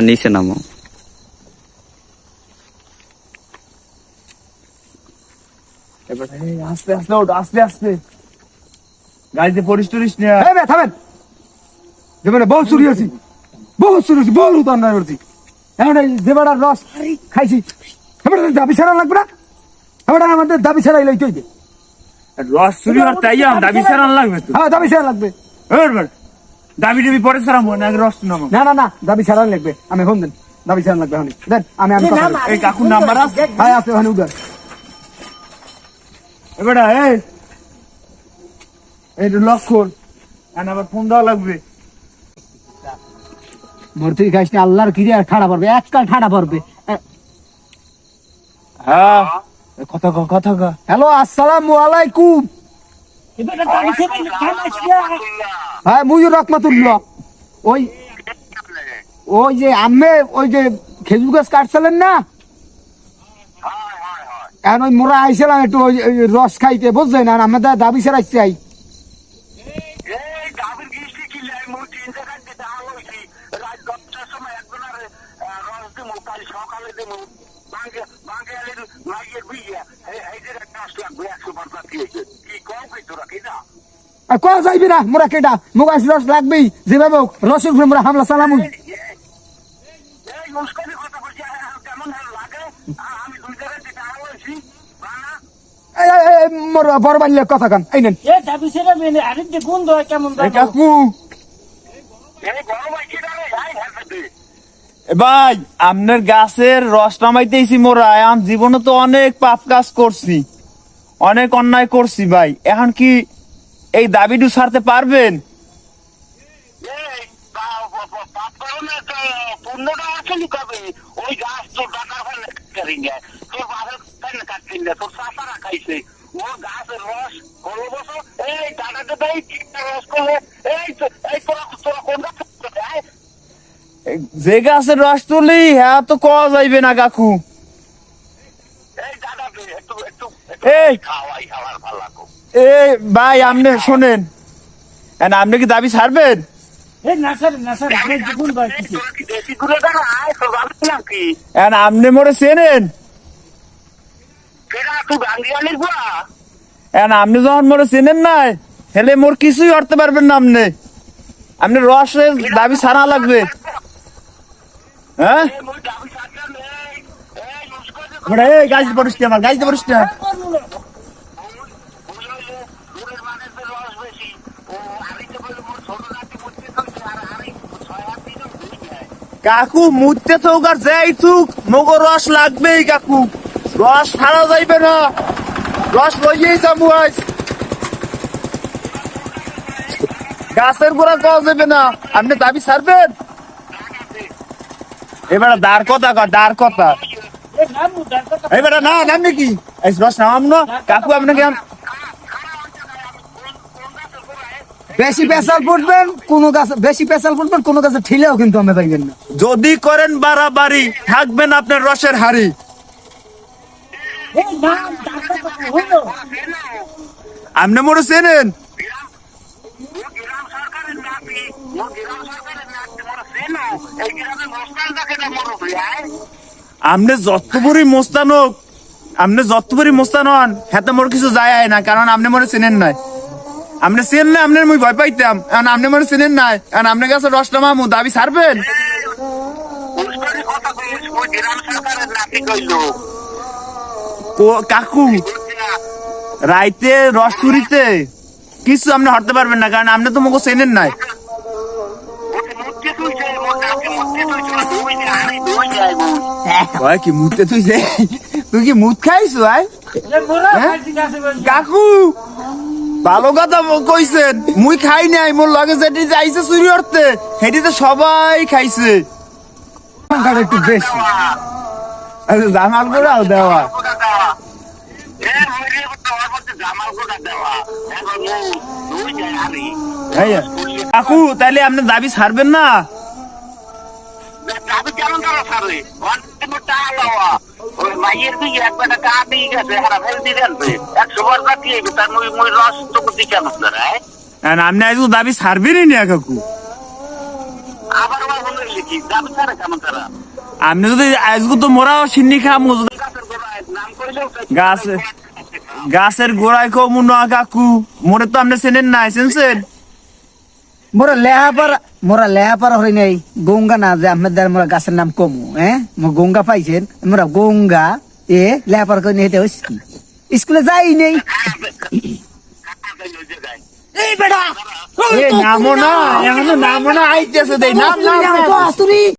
নিচে নামো। আস্তে আস্তে ওঠ আস্তে আস্তে। গাড়িতে পরিস টরিস নিয়ে থামেন। যেমন বহু চুরি হয়েছি। বহু চুরি হয়েছি বহু অন্যায় করছি। এখন এই যেবার রস খাইছি। এবার দাবি ছাড়া লাগবে না? এবার আমাদের দাবি ছাড়াই লইতে হইবে। রস চুরি আর তাই দাবি ছাড়ান লাগবে হ্যাঁ দাবি ছাড়া লাগবে। দাবি টাবি পরে ছাড়াম না আগে রস নামো না না না দাবি ছাড়া লাগবে। আমি ফোন দেন। দাবি ছাড়া লাগবে এখন দেন আমি আমি এই কাকুর নাম্বার আছে? হ্যাঁ আছে ওখানে উদার এবার এই। এই লক্ষণ আর আবার ফোন দেওয়া লাগবে। মূর্তি খাইস না? আল্লাহর কিরে আর ঠাড়া পড়বে? এককাল ঠাড়া পড়বে। হ্যাঁ। কথা ক কথা ক। হ্যালো আসসালামু আলাইকুম। হ্যাঁ মুজুর রহমাতুল্লাহ। ওই ওই যে আম্মে ওই যে খেজুর গাছ কাটছিলেন না? এখন ওই মোরা আইছিলাম একটু ওই রস খাইতে বুঝলেন আর আমাদের দাবি ছাড়াই চাই। এই গাভীর গিষ্টি কিনলে আমি মুই তিন জায়গায় দিতে আলোইছি রাত দশটার সময় একজনের রস দিমু কাল সকালে দিমু বাঙ্গে বাঙ্গে আলে মাইয়ের বিয়ে এই যে কাজ লাগবে একশো পাঁচ দিয়েছে কি কম কি তোরা কি না আর কোয়া যাইবি না মোরা কেটা আইসি রস লাগবেই যেভাবে হোক রসের মোরা হামলা চালামু। মোর বড় কথা কান এই নেন। ভাই আপনার গাছের রস নামাইতেছি মোরা আম জীবনে তো অনেক পাপ কাজ করছি। অনেক অন্যায় করছি ভাই। এখন কি এই দাবিটু ছাড়তে পারবেন? যে গাছের রস তুলি হ্যাঁ তো কওয়া যাইবে না কাকু এই দাদাকে একটু এই। ভাই আপনি শোনেন। আপনি কি দাবি ছাড়বেন? আপনি মোরে চেনেন? আপনি যখন মোরে চেনেন নাই হেলে মোর কিছুই করতে পারবেন না আপনি। আপনি রসের দাবি ছাড়া লাগবে। হ্যাঁ? গাছ পড়িস আমার গাছ পড়িস না বুঝলে দূরের মানুষের রস বেশি ও আমি তো বলি মোর ছোট নাতি বুঝতে থাকছে আর আমি ছয় হাত দিনও ভুলে যায় কাকু মুততে চৌকার যাই থুক মগো রস লাগবেই কাকু। রস ছাড়া যাইবে না। রস লইয়েই যাব আজ। গাছের গোড়া পাওয়া যাবে না। আপনি দাবি ছাড়বেন? এবার দাঁড় কথা কর দাঁড় কথা। নাম এবার না নাম নাকি এই রস নামাম না। কাকু আপনাকে আম- বেশি পেশাল ফুটবেন কোন গাছ বেশি পেশাল ফুটবেন কোন গাছে ঠিলেও কিন্তু আমি পাইবেন না। যদি করেন বাড়াবাড়ি থাকবেন আপনার রসের হাড়ি। আপনি মনে চেনেন মোর মোর আপনি যতপুরি মোস্তান হোক আপনি যতপুরি মোস্তান হন হাতে মোর কিছু যায় না কারণ আপনি মনে চেনেন নাই। আপনি চেন না আপনার মুই ভয় পাইতাম। এখন আপনি মনে চেনেন নাই। এখন আপনার কাছে রসটা মামু দাবি ছাড়বেন? কাকু রাইতে রস চুরিতে কিছু আপনি হরতে পারবেন না কারণ আপনি তো মুখো চেনেন নাই। কি মুতে তুই তুই কি মুত খাইছো আয় হ্যাঁ? কাকু! ভালো কথা কইছেন মুই খাই নাই মোর লগে যেটি যাইছে চুরি করতে সেটিতে সবাই খাইছে একটু বেশি আচ্ছা, জামাল করাও দেওয়া কাকু তাইলে আপনি দাবি ছাড়বেন না আমি কেমন তারা টাকা দেওয়া ওই মাইয়ের দিকে এক বেটা টাকা দিয়ে গেছে হারা ফেল দিয়ে একশো বার কাটিয়ে তার মুই মুই রস তো দিকে আমার আর আপনি আজ দাবি ছাড়বেনই না কাকু। আবার আমার মনে লিখি দাবি ছাড়া কেমন তারা আপনি যদি আজকে তো মোরা সিন্নি খাম গাছে- গাছের গোড়ায় কমু না কাকু মোরে তো আপনি চেনেন নাই চিনছেন? মোরা লেহাপাড়া মোরা লেহাপাড়া হই নাই। গঙ্গা না যে আপনাদের মোরা গাছের নাম কমু হ্যাঁ মোর গঙ্গা পাইছেন মোরা গঙ্গা এ লেহাপাড়া করে হেঁটে হইছি কি? স্কুলে যাই নেই। এই বেটা এই নামো না এখন নামো না আইতেছে দেই নাম নাম